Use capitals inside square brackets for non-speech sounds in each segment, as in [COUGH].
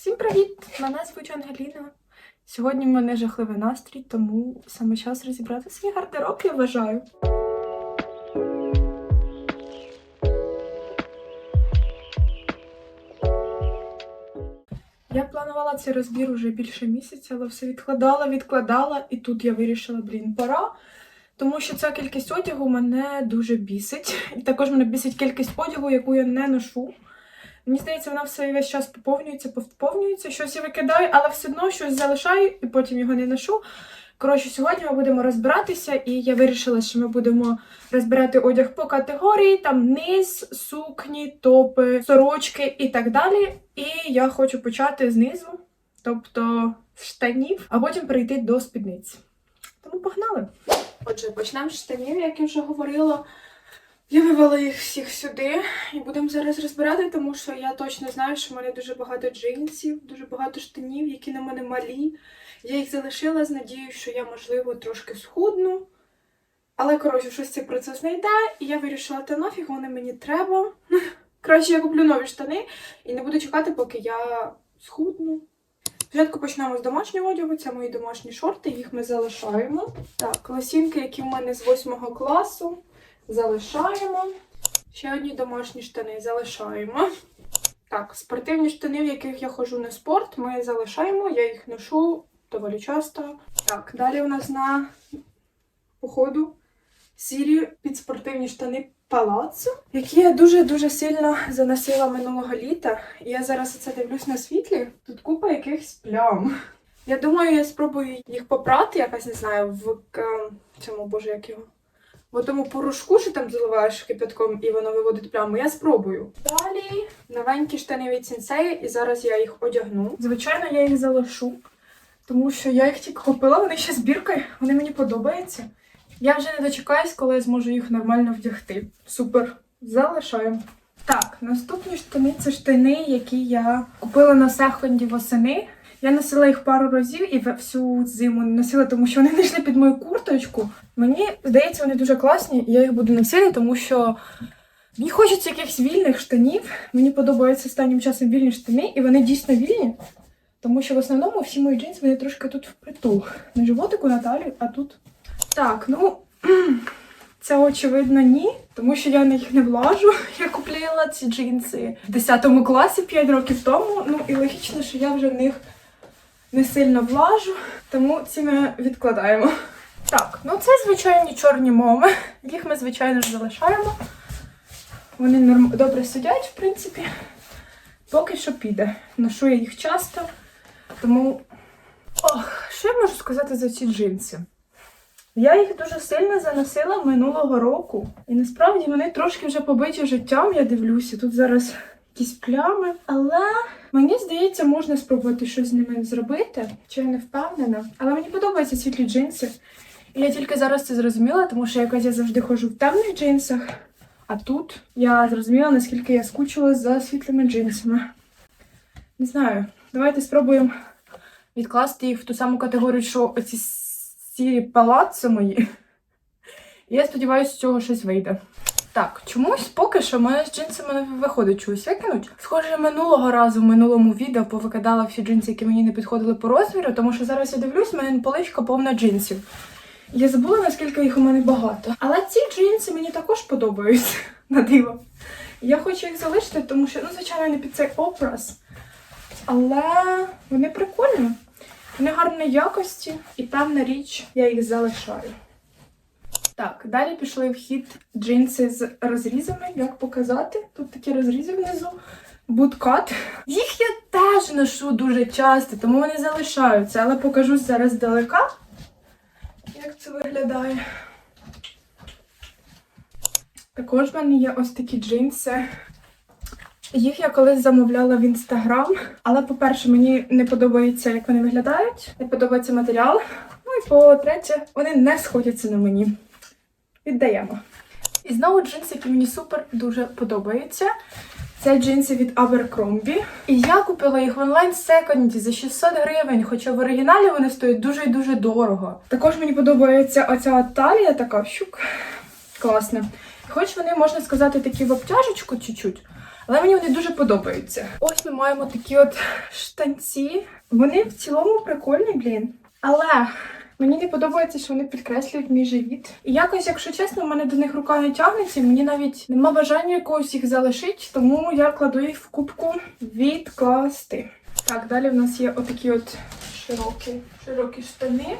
Всім привіт! Мене звуть Ангеліна. Сьогодні в мене жахливий настрій, тому саме час розібрати свій гардероб, я вважаю. Я планувала цей розбір уже більше місяця, але все відкладала, відкладала, і тут я вирішила, блін, пора. Тому що ця кількість одягу мене дуже бісить. І також мене бісить кількість одягу, яку я не ношу. Мені здається, вона все весь час поповнюється, поповнюється, щось я викидаю, але все одно щось залишаю і потім його не ношу. Коротше, сьогодні ми будемо розбиратися, і я вирішила, що ми будемо розбирати одяг по категорії, там низ, сукні, топи, сорочки і так далі. І я хочу почати знизу, тобто з штанів, а потім перейти до спідниць. Тому погнали! Отже, почнемо з штанів, як я вже говорила. Я вивела їх всіх сюди і будемо зараз розбирати, тому що я точно знаю, що в мене дуже багато джинсів, дуже багато штанів, які на мене малі. Я їх залишила з надією, що я, можливо, трошки схудну. Але, коротше, щось цей процес не йде, і я вирішила, та нафіг вони мені треба. [LAUGHS] Краще я куплю нові штани і не буду чекати, поки я схудну. Спочатку почнемо з домашнього одягу. Це мої домашні шорти, їх ми залишаємо. Так, лосінки, які в мене з 8 класу. Залишаємо. Ще одні домашні штани залишаємо. Так, спортивні штани, в яких я ходжу на спорт, ми залишаємо. Я їх ношу доволі часто. Так, далі у нас на походу сірі підспортивні штани палацу, які я дуже-дуже сильно заносила минулого літа. І я зараз оце дивлюсь на світлі. Тут купа якихось плям. Я думаю, я спробую їх попрати, якось не знаю, в цьому боже, як його. В тому порошку, що там заливаєш кипятком і воно виводить пляму, я спробую. Далі новенькі штани від сенсея, і зараз я їх одягну. Звичайно, я їх залишу, тому що я їх тільки купила, вони ще збіркою, вони мені подобаються. Я вже не дочекаюсь, коли я зможу їх нормально вдягти. Супер. Залишаємо. Так, наступні штани це штани, які я купила на секонді восени. Я носила їх пару разів і всю зиму не носила, тому що вони не йшли під мою курточку. Мені здається, вони дуже класні, і я їх буду носити, тому що мені хочеться якихось вільних штанів. Мені подобаються останнім часом вільні штани, і вони дійсно вільні. Тому що в основному всі мої джинси вони трошки тут впритул. Не животику на талію, а тут. Так, ну це очевидно ні, тому що я на їх не влажу. [LAUGHS] Я купляла ці джинси в 10 класі 5 років тому. Ну і логічно, що я вже в них не сильно влажу, тому ці ми відкладаємо. Так, ну це звичайні чорні моми. Їх ми, звичайно залишаємо. Вони норм... добре сидять, в принципі. Поки що піде. Ношу я їх часто, тому. Ох, що я можу сказати за ці джинси? Я їх дуже сильно заносила минулого року. І насправді вони трошки вже побиті життям, я дивлюся. Тут зараз якісь плями. Але мені здається, можна спробувати щось з ними зробити. Чи я не впевнена. Але мені подобаються світлі джинси. І я тільки зараз це зрозуміла, тому що якось я завжди ходжу в темних джинсах. А тут я зрозуміла, наскільки я скучила за світлими джинсами. Не знаю, давайте спробуємо відкласти їх в ту саму категорію, що оці сірі палаци мої. І я сподіваюся, з цього щось вийде. Так, чомусь поки що мене з джинсами не виходить чогось викинуть. Схоже, минулого разу в минулому відео повикидала всі джинси, які мені не підходили по розміру, тому що зараз я дивлюсь, в мене поличка повна джинсів. Я забула, наскільки їх у мене багато. Але ці джинси мені також подобаються [LAUGHS] на диво. Я хочу їх залишити, тому що, ну, звичайно, не під цей образ. Але вони прикольні. Вони гарної якості, і певна річ, я їх залишаю. Так, далі пішли в хід джинси з розрізами. Як показати? Тут такі розрізи внизу. Буткат. Їх я теж ношу дуже часто, тому вони залишаються, але покажу зараз здалека, як це виглядає. Також в мене є ось такі джинси. Їх я колись замовляла в інстаграм, але, по-перше, мені не подобається, як вони виглядають, не подобається матеріал. Ну і по-третє, вони не сходяться на мені. Віддаємо. І знову джинси, які мені супер дуже подобаються. Це джинси від Abercrombie. І я купила їх в онлайн секонді за 600 гривень, хоча в оригіналі вони стоять дуже і дуже дорого. Також мені подобається оця талія, така щук. Класна. Хоч вони, можна сказати, такі в обтяжечку чуть-чуть. Але мені вони дуже подобаються. Ось ми маємо такі от штанці. Вони в цілому прикольні, блін. Але мені не подобається, що вони підкреслюють мій живіт. І якось, якщо чесно, в мене до них рука не тягнеться, мені навіть нема бажання якогось їх залишити, тому я кладу їх в кубку відкласти. Так, далі в нас є отакі от широкі, широкі штани.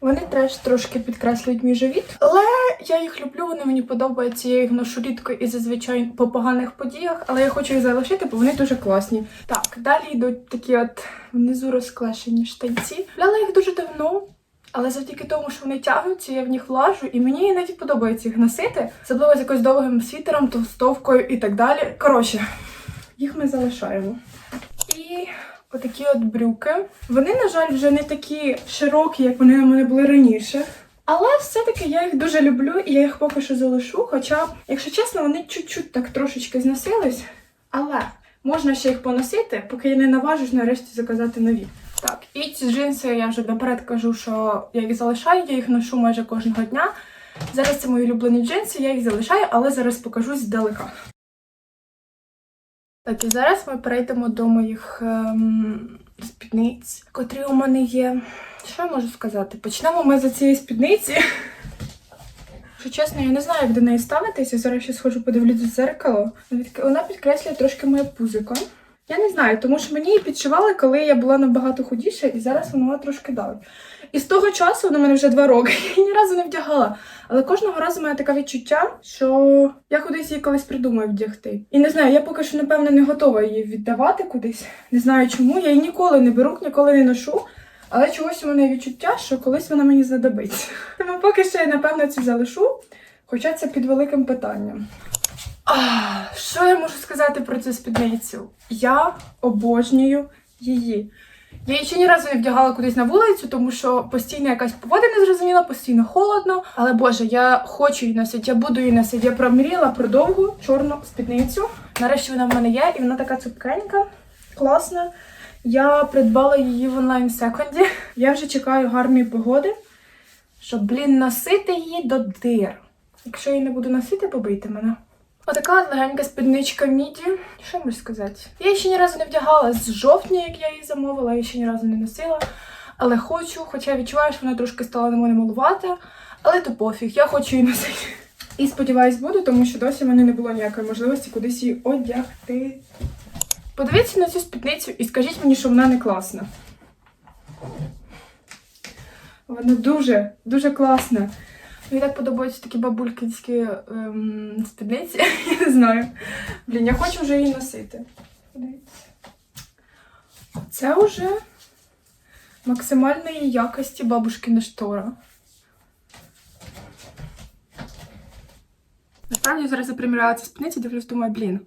Вони теж трошки підкреслюють мій живіт. Але я їх люблю, вони мені подобаються. Я їх ношу рідко і зазвичай по поганих подіях, але я хочу їх залишити, бо вони дуже класні. Так, далі йдуть такі от внизу розклешені штанці. Ляла їх дуже давно. Але завдяки тому, що вони тягнуться, я в них влажу, і мені навіть подобається їх носити, особливо з якось довгим світером, товстовкою і так далі. Коротше, їх ми залишаємо. І отакі от брюки. Вони, на жаль, вже не такі широкі, як вони у мене були раніше. Але все-таки я їх дуже люблю і я їх поки що залишу. Хоча, якщо чесно, вони чуть-чуть так трошечки зносились. Але можна ще їх поносити, поки я не наважусь нарешті заказати нові. І ці джинси я вже наперед кажу, що я їх залишаю, я їх ношу майже кожного дня. Зараз це мої улюблені джинси, я їх залишаю, але зараз покажу здалека. Так, і зараз ми перейдемо до моїх ем, спідниць, котрі у мене є. Що я можу сказати? Почнемо ми за цієї спідниці. Якщо чесно, я не знаю, як до неї ставитися. Зараз ще схожу подивлюсь в дзеркало. Вона підкреслює трошки моє пузико. Я не знаю, тому що мені її підшивали, коли я була набагато худіша, і зараз вона трошки давить. І з того часу вона мене вже два роки. [LAUGHS] Я її ні разу не вдягала. Але кожного разу мене таке відчуття, що я кудись її колись придумаю вдягти. І не знаю, я поки що, напевно, не готова її віддавати кудись. Не знаю чому. Я її ніколи не беру, ніколи не ношу. Але чогось у мене відчуття, що колись вона мені знадобиться. [LAUGHS] Тому поки що я, напевно, це залишу, хоча це під великим питанням. Що я можу сказати про цю спідницю? Я обожнюю її. Я її ще ні разу не вдягала кудись на вулицю, тому що постійно якась погода незрозуміла, постійно холодно. Але Боже, я хочу її носити, я буду її носити. Я промріяла про довгу чорну спідницю. Нарешті вона в мене є, і вона така цупкенька, класна. Я придбала її в онлайн секонді. Я вже чекаю гарної погоди, щоб, блін, носити її до дир. Якщо я її не буду носити, побийте мене. Отака от легенька спідничка міді. Що можу сказати? Я її ще ні разу не вдягала з жовтня, як я її замовила, я ще ні разу не носила. Але хочу, хоча відчуваю, що вона трошки стала на мене малувата, але то пофіг, я хочу її носити. І сподіваюсь, буду, тому що досі в мене не було ніякої можливості кудись її одягти. Подивіться на цю спідницю і скажіть мені, що вона не класна. Вона дуже, дуже класна. Мені так подобаються такі бабулькінські ем, спідниці. [LAUGHS] Я не знаю. Блін, я хочу вже її носити. Це вже максимальної якості бабушкина штора. Насправді я зараз заприміряла ці спідниці, дивлюсь, думаю, блін.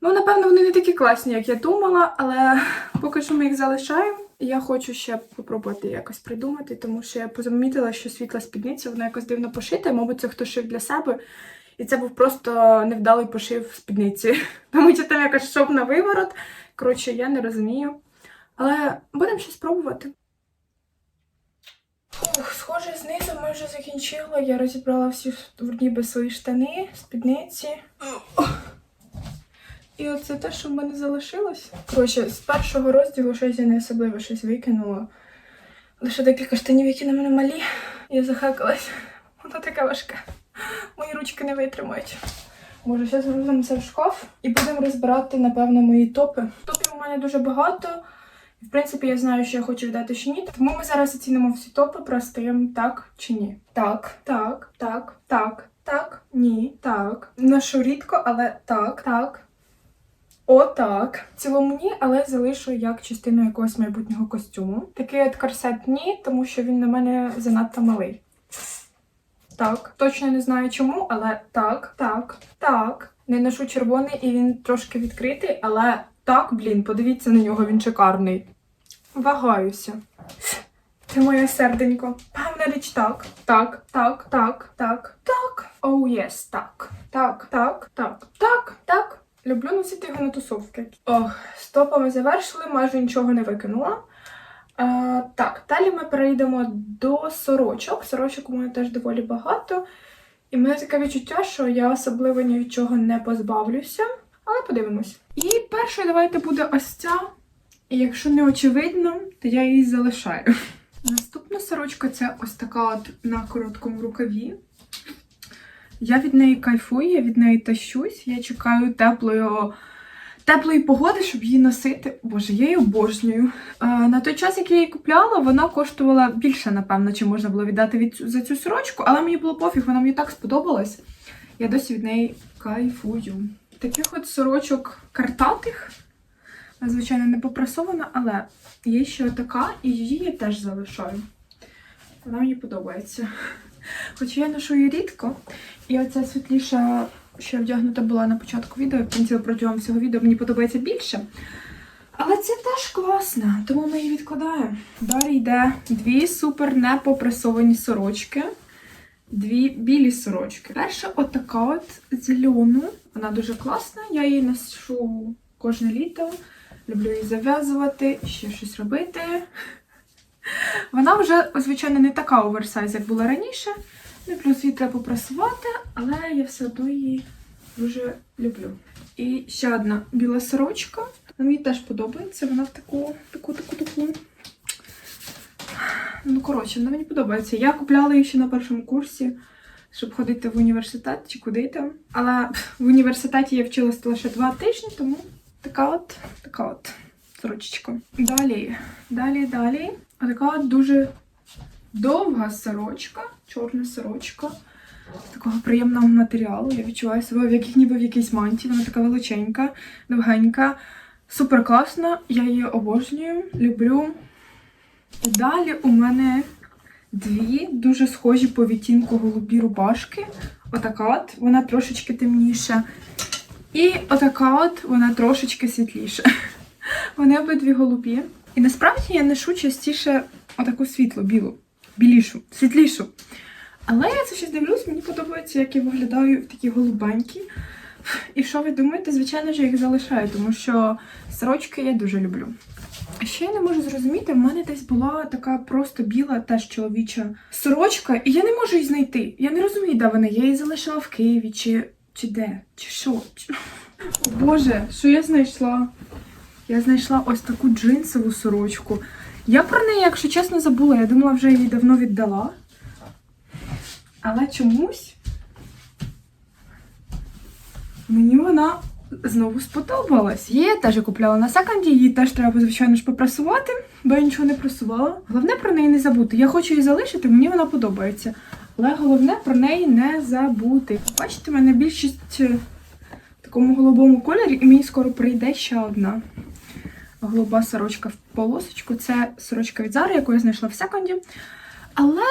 Ну, напевно, вони не такі класні, як я думала, але [LAUGHS] поки що ми їх залишаємо. Я хочу ще попробувати якось придумати, тому що я позамітила, що світла спідниця, вона якось дивно пошита. Мабуть, це хто шив для себе. І це був просто невдалий пошив спідниці. [LAUGHS] Тому що там якась шов на виворот. Коротше, я не розумію. Але будемо щось пробувати. Фух, схоже, знизу ми вже закінчили. Я розібрала всі ніби свої штани, спідниці. І оце те, що в мене залишилось. Коротше, з першого розділу щось я не особливо щось викинула. Лише декілька штанів, які на мене малі. Я захекалась. Воно таке важке. Мої ручки не витримають. Може, зараз грузимо це в шкаф і будемо розбирати, напевно, мої топи. Топів у мене дуже багато. В принципі, я знаю, що я хочу віддати чи ні. Тому ми зараз оцінимо всі топи, простим так чи ні. Так, так, так, так, так, ні, так. Ношу рідко, але так, так. Отак. В цілому ні, але залишу як частину якогось майбутнього костюму. Такий от корсет ні, тому що він на мене занадто малий. Так, точно не знаю чому, але так, так, так. Не ношу червоний і він трошки відкритий, але так, блін, подивіться на нього, він шикарний. Вагаюся. Це моє серденько. Певна річ так. Так, так, так, так, так. Оу, єс, так. Так, так, так, так, так. Люблю носити його на тусовки. Ох, з топами завершили, майже нічого не викинула. А, так, далі ми перейдемо до сорочок. Сорочок у мене теж доволі багато. І в мене таке відчуття, що я особливо ні від чого не позбавлюся. Але подивимось. І першою давайте буде ось ця. І якщо не очевидно, то я її залишаю. Наступна сорочка це ось така от на короткому рукаві. Я від неї кайфую, я від неї тащусь. Я чекаю теплої, теплої погоди, щоб її носити. Боже, я її обожнюю. Е, на той час, як я її купляла, вона коштувала більше, напевно, чи можна було віддати від, за цю сорочку, але мені було пофіг, вона мені так сподобалась. Я досі від неї кайфую. Таких от сорочок картатих, звичайно, не попрасована, але є ще така, і її я теж залишаю. Вона мені подобається. Хоча я ношу її рідко, і оця світліша, що вдягнута була на початку відео, в принципі, протягом всього відео мені подобається більше. Але це теж класно, тому ми її відкладаємо. Далі йде дві супер непопресовані сорочки. Дві білі сорочки. Перша отака от зелена. Вона дуже класна. Я її ношу кожне літо. Люблю її зав'язувати, ще щось робити. Вона вже, звичайно, не така оверсайз, як була раніше. Ну, і плюс її треба попрасувати, але я все одно її дуже люблю. І ще одна біла сорочка. Вона мені теж подобається. Вона в таку, таку, таку, таку. Ну, коротше, вона мені подобається. Я купляла її ще на першому курсі, щоб ходити в університет чи куди там. Але в університеті я вчилася лише два тижні, тому така от, така от сорочечка. Далі, далі, далі. Така дуже довга сорочка, чорна сорочка. З такого приємного матеріалу. Я відчуваю себе в яких ніби в якійсь мантії. Вона така величенька, довгенька, супер класна. Я її обожнюю, люблю. Далі у мене дві дуже схожі по відтінку голубі рубашки. Отака от, вона трошечки темніша. І отака от, вона трошечки світліша. [LAUGHS] Вони обидві голубі. І насправді я ношу частіше отаку світлу, білу, білішу, світлішу. Але я це щось дивлюсь, мені подобається, як я виглядаю в такі голубенькі. І що ви думаєте? Звичайно ж, я їх залишаю, тому що сорочки я дуже люблю. Ще я не можу зрозуміти, в мене десь була така просто біла, теж чоловіча сорочка, і я не можу її знайти. Я не розумію, де вона. Я її залишила в Києві, чи, чи де, чи що. Чи... О Боже, що я знайшла? Я знайшла ось таку джинсову сорочку. Я про неї, якщо чесно, забула. Я думала, вже її давно віддала. Але чомусь мені вона знову сподобалась. Її я теж купляла на секонді, її теж треба, звичайно ж, попрасувати, бо я нічого не прасувала. Головне про неї не забути. Я хочу її залишити, мені вона подобається. Але головне про неї не забути. Бачите, в мене більшість е, в такому голубому кольорі, і мені скоро прийде ще одна голуба сорочка в полосочку. Це сорочка від Зари, яку я знайшла в секонді. Але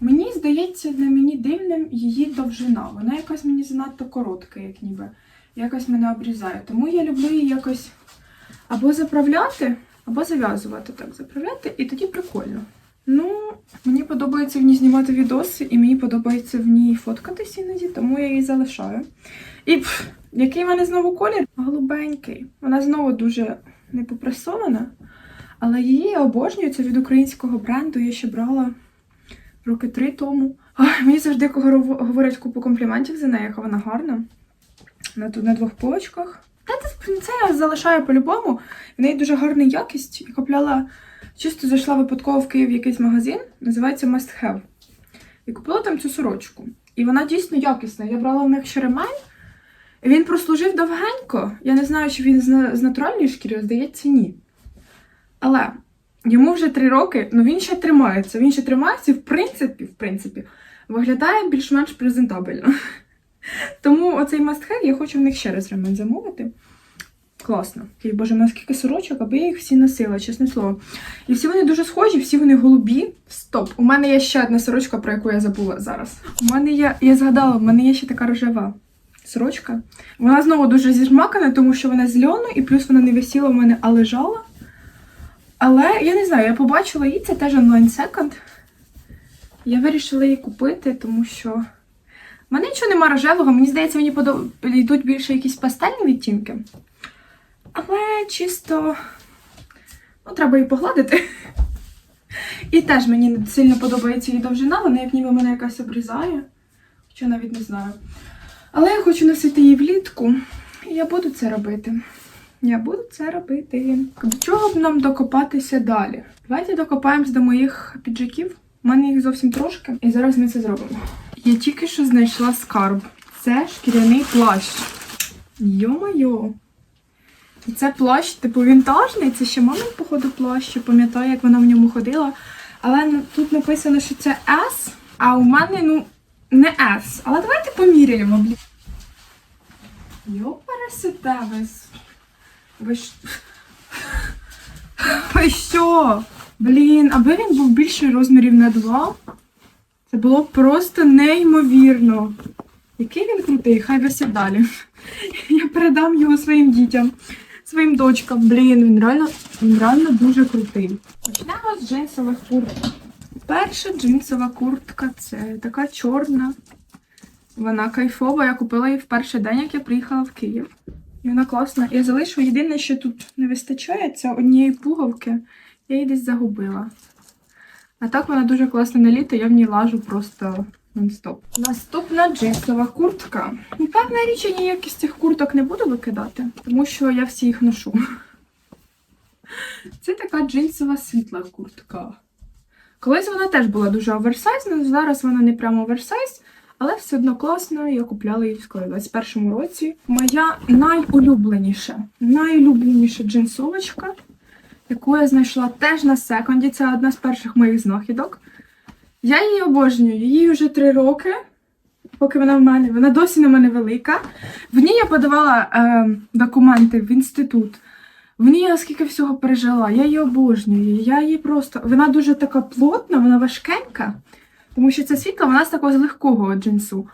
мені здається, на мені дивним її довжина. Вона якась мені занадто коротка, як ніби. Якось мене обрізає. Тому я люблю її якось або заправляти, або зав'язувати так, заправляти, і тоді прикольно. Ну, мені подобається в ній знімати відоси, і мені подобається в ній фоткатись іноді, тому я її залишаю. І пф, який в мене знову колір? Голубенький. Вона знову дуже не попресована, але її я обожнюю. Це від українського бренду. Я ще брала роки три тому. Ой, мені завжди говорять купу компліментів за нею, яка вона гарна. Вона на двох полочках. Та це, я залишаю по-любому. В неї дуже гарна якість. Я купляла, чисто зайшла випадково в Київ якийсь магазин, називається Must Have. І купила там цю сорочку. І вона дійсно якісна. Я брала в них ще ремень. Він прослужив довгенько. Я не знаю, чи він з, натуральної шкіри, здається, ні. Але йому вже три роки, ну він ще тримається. Він ще тримається в принципі, в принципі, виглядає більш-менш презентабельно. [LAUGHS] Тому оцей мастхев я хочу в них ще раз ремень замовити. Класно. І, боже, наскільки сорочок, аби я їх всі носила, чесне слово. І всі вони дуже схожі, всі вони голубі. Стоп! У мене є ще одна сорочка, про яку я забула зараз. У мене є, я згадала, у мене є ще така рожева сорочка. Вона знову дуже зіжмакана, тому що вона з і плюс вона не висіла в мене, а лежала. Але я не знаю, я побачила її, це теж онлайн секонд. Я вирішила її купити, тому що в мене нічого нема рожевого. Мені здається, мені подоб... йдуть більше якісь пастельні відтінки. Але чисто ну, треба її погладити. І теж мені сильно подобається її довжина, вона як ніби мене якась обрізає. Хоча навіть не знаю. Але я хочу носити її влітку, і я буду це робити. Я буду це робити. До чого б нам докопатися далі? Давайте докопаємось до моїх піджаків. У мене їх зовсім трошки, і зараз ми це зробимо. Я тільки що знайшла скарб. Це шкіряний плащ. Йо-моє. І Це плащ, типу, вінтажний. Це ще мама, походу, плащ. Пам'ятаю, як вона в ньому ходила. Але тут написано, що це S, а у мене, ну, не S. Але давайте поміряємо, блін. Йо, пересете ви. Ви ж. [LAUGHS] Ви що? Блін, аби він був більший розмірів на 2, це було просто неймовірно. Який він крутий, хай висить далі. [LAUGHS] Я передам його своїм дітям, своїм дочкам. Блін, він реально, він реально дуже крутий. Почнемо з джинсових курток. Перша джинсова куртка це така чорна. Вона кайфова. Я купила її в перший день, як я приїхала в Київ. І вона класна. Я залишу єдине, що тут не вистачає, це однієї пуговки. Я її десь загубила. А так вона дуже класна на літо, я в ній лажу просто нон-стоп. Наступна джинсова куртка. Ну, Певна річ, я ніякі з цих курток не буду викидати, тому що я всі їх ношу. Це така джинсова світла куртка. Колись вона теж була дуже оверсайзна, зараз вона не прямо оверсайз, але все одно класно. Я купляла її в скорі 21 році. Моя найулюбленіша, найулюбленіша джинсовочка, яку я знайшла теж на секонді. Це одна з перших моїх знахідок. Я її обожнюю, їй вже три роки, поки вона в мене. Вона досі на мене велика. В ній я подавала е, документи в інститут. В ній я скільки всього пережила. Я її обожнюю. Я її просто. Вона дуже така плотна, вона важкенька. Тому що це світла, вона з такого з легкого джинсу.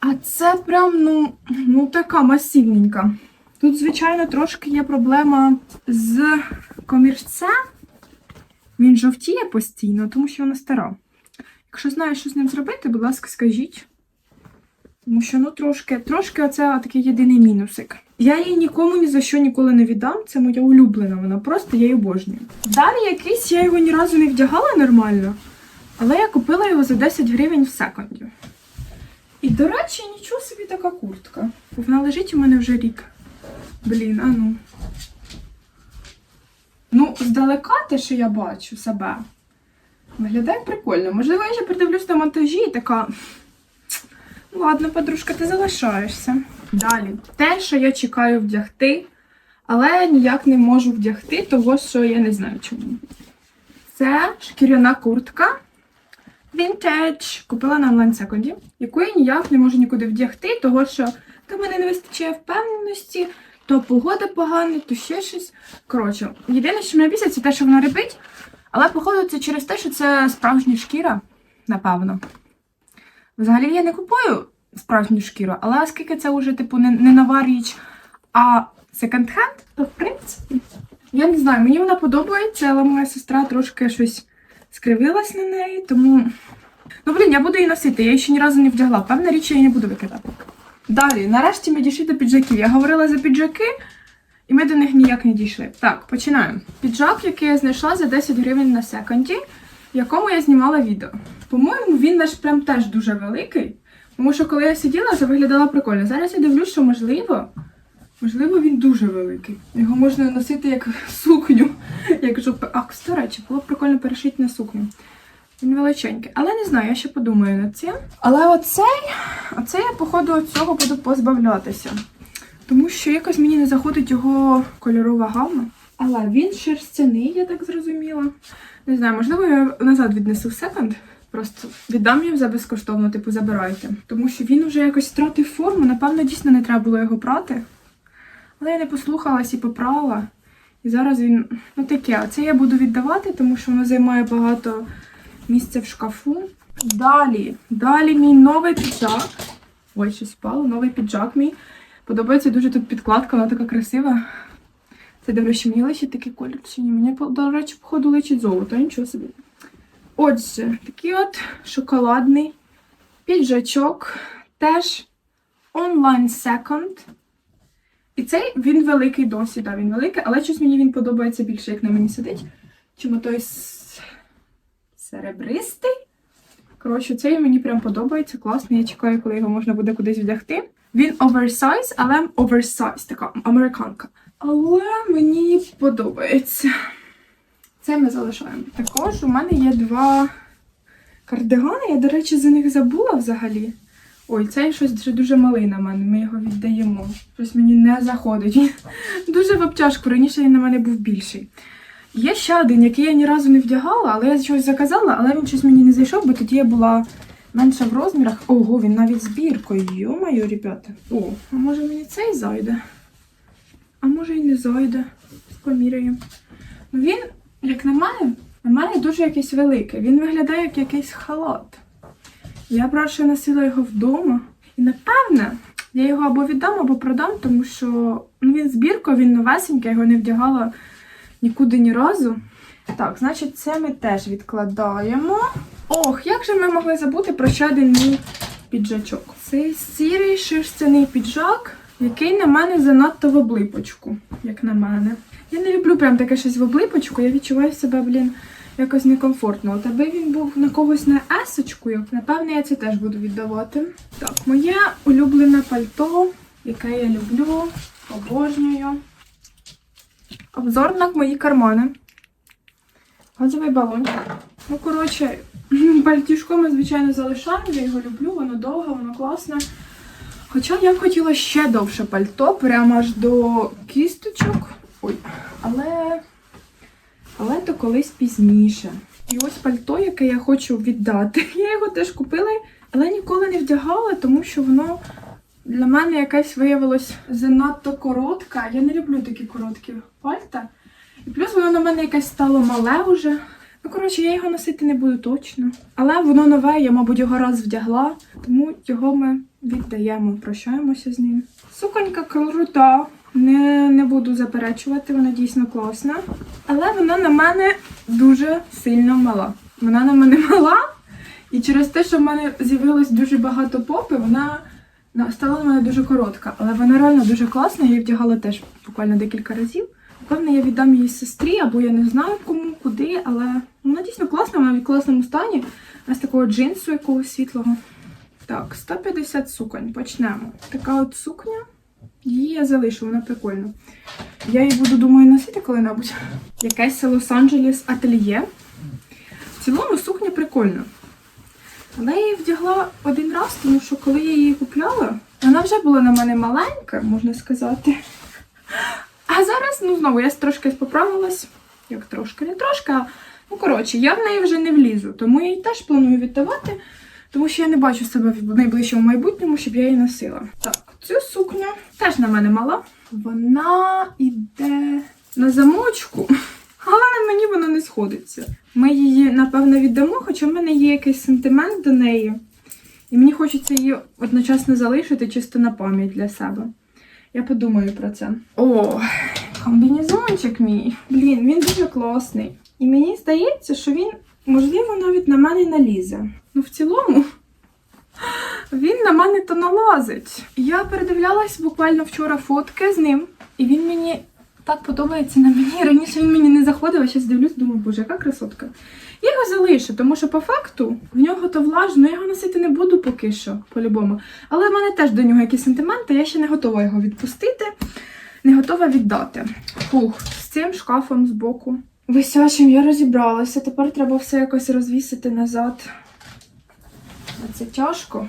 А це прям, ну, ну така масивненька. Тут, звичайно, трошки є проблема з комірцем. Він жовтіє постійно, тому що вона стара. Якщо знаєш, що з ним зробити, будь ласка, скажіть. Тому що ну трошки, трошки оце такий єдиний мінусик. Я її нікому ні за що ніколи не віддам. Це моя улюблена, вона просто я її обожнюю. Далі якийсь я його ні разу не вдягала нормально, але я купила його за 10 гривень в секунді. І, до речі, нічого собі така куртка. Вона лежить у мене вже рік. Блін, а ну. Ну, здалека те, що я бачу себе. Виглядає прикольно. Можливо, я ще придивлюсь на монтажі і така. «Ну, Ладно, подружка, ти залишаєшся. Далі. Те, що я чекаю вдягти, але ніяк не можу вдягти, того що я не знаю чому. Це шкіряна куртка. Vintage. Купила на онлайн секонді, яку я ніяк не можу нікуди вдягти, того що то мене не вистачає впевненості, то погода погана, то ще щось. Коротше, єдине, що мене бісить, це те, що вона рибить. Але, походу, це через те, що це справжня шкіра, напевно. Взагалі я не купую справжню шкіру, але оскільки це вже, типу, не, не нова річ, а секонд-хенд, то в принципі. Я не знаю, мені вона подобається, але моя сестра трошки щось скривилась на неї, тому. Ну, блін, я буду її носити, я її ще ні разу не вдягла. Певна річ, я її не буду викидати. Далі, нарешті ми дійшли до піджаків. Я говорила за піджаки, і ми до них ніяк не дійшли. Так, починаємо. Піджак, який я знайшла за 10 гривень на секонді, в якому я знімала відео. По-моєму, він наш прям теж дуже великий. Тому що коли я сиділа, це виглядало прикольно. Зараз я дивлюсь, що можливо, можливо, він дуже великий. Його можна носити як сукню, [LAUGHS] як жопи. А, до речі, було б прикольно перешити на сукню. Він величенький. Але не знаю, я ще подумаю над цим. Але оцей, оцей я, походу, цього буду позбавлятися. Тому що якось мені не заходить його кольорова гамма. Але він шерстяний, я так зрозуміла. Не знаю, можливо, я назад віднесу в секонд. Просто віддам їм за безкоштовно, типу, забирайте. Тому що він вже якось втратив форму. Напевно, дійсно не треба було його прати. Але я не послухалась і поправила. І зараз він, ну таке, оце я буду віддавати, тому що воно займає багато місця в шкафу. Далі, далі мій новий піджак. Ой, щось впало, новий піджак мій. Подобається дуже тут підкладка, вона така красива. Це до речі, мені личить такий колір? Мені, до речі, походу личить золото, нічого собі. Отже, такий от шоколадний піджачок, теж онлайн секонд. І цей він великий досі, да, він великий, але щось мені він подобається більше, як на мені сидить. Чому той серебристий. Коротше, цей мені прям подобається, класний. Я чекаю, коли його можна буде кудись вдягти. Він оверсайз, але оверсайз, така американка. Але мені подобається. Це ми залишаємо. Також у мене є два кардигани. Я, до речі, за них забула взагалі. Ой, цей щось вже дуже малий на мене, ми його віддаємо. Щось мені не заходить. [LAUGHS] Дуже в обтяжку, раніше він на мене був більший. Є ще один, який я ні разу не вдягала, але я щось заказала, але він щось мені не зайшов, бо тоді я була менша в розмірах. Ого, він навіть з біркою. Йо-моє, ребята. О, а може мені цей зайде? А може і не зайде. Поміряємо. Ну він, як на мене, на мене дуже якийсь великий. Він виглядає як якийсь халат. Я радше носила його вдома. І напевне, я його або віддам, або продам, тому що ну, він з він новесенький, я його не вдягала нікуди ні разу. Так, значить, це ми теж відкладаємо. Ох, як же ми могли забути про ще один мій піджачок. Цей сірий шерстяний піджак, який на мене занадто в облипочку, як на мене. Я не люблю прям таке щось в облипочку, я відчуваю себе, блін, якось некомфортно. От аби він був на когось на есочку, напевне, я це теж буду віддавати. Так, моє улюблене пальто, яке я люблю, обожнюю. Обзор на мої кармани. Газовий балончик. Ну, коротше, [LAUGHS] пальтішко ми, звичайно, залишаємо. Я його люблю, воно довге, воно класне. Хоча я б хотіла ще довше пальто, прямо аж до кісточок. Ой, але. Але то колись пізніше. І ось пальто, яке я хочу віддати. [LAUGHS] Я його теж купила, але ніколи не вдягала, тому що воно для мене якесь виявилось занадто коротке. Я не люблю такі короткі пальта. І плюс воно на мене якесь стало мале вже. Ну, коротше, я його носити не буду точно. Але воно нове, я, мабуть, його раз вдягла, тому його ми віддаємо, прощаємося з ним. Суконька крута. Не, не буду заперечувати, вона дійсно класна. Але вона на мене дуже сильно мала. Вона на мене [LAUGHS] мала, і через те, що в мене з'явилось дуже багато попи, вона стала на мене дуже коротка. Але вона реально дуже класна, я її вдягала теж буквально декілька разів. Напевно, я віддам її сестрі, або я не знаю кому, куди, але вона дійсно класна, вона в класному стані. Ось такого джинсу якогось світлого. Так, 150 суконь. Почнемо. Така от сукня. Її я залишу, вона прикольна. Я її буду, думаю, носити коли-небудь. Якесь Лос-Анджелес ательє. В цілому сукня прикольна. Але її вдягла один раз, тому що коли я її купляла, вона вже була на мене маленька, можна сказати. А зараз, ну знову, я трошки поправилась. Як трошки, не трошки, ну коротше, я в неї вже не влізу, тому я її теж планую віддавати, тому що я не бачу себе в найближчому майбутньому, щоб я її носила. Так, цю сукню теж на мене мала. Вона йде на замочку, [LAUGHS] але на мені вона не сходиться. Ми її, напевно, віддамо, хоча в мене є якийсь сентимент до неї. І мені хочеться її одночасно залишити чисто на пам'ять для себе. Я подумаю про це. О, комбінезончик мій. Блін, він дуже класний. І мені здається, що він, можливо, навіть на мене налізе. Ну, в цілому, він на мене то налазить. Я передивлялась буквально вчора фотки з ним, і він мені так подобається на мені. Раніше він мені не заходив, а зараз дивлюсь, думаю, боже, яка красотка. Я його залишу, тому що по факту в нього то влажно, я його носити не буду поки що, по-любому. Але в мене теж до нього якісь сентименти, я ще не готова його відпустити, не готова віддати. Фух, з цим шкафом збоку. Висячим я розібралася, тепер треба все якось розвісити назад. Це тяжко.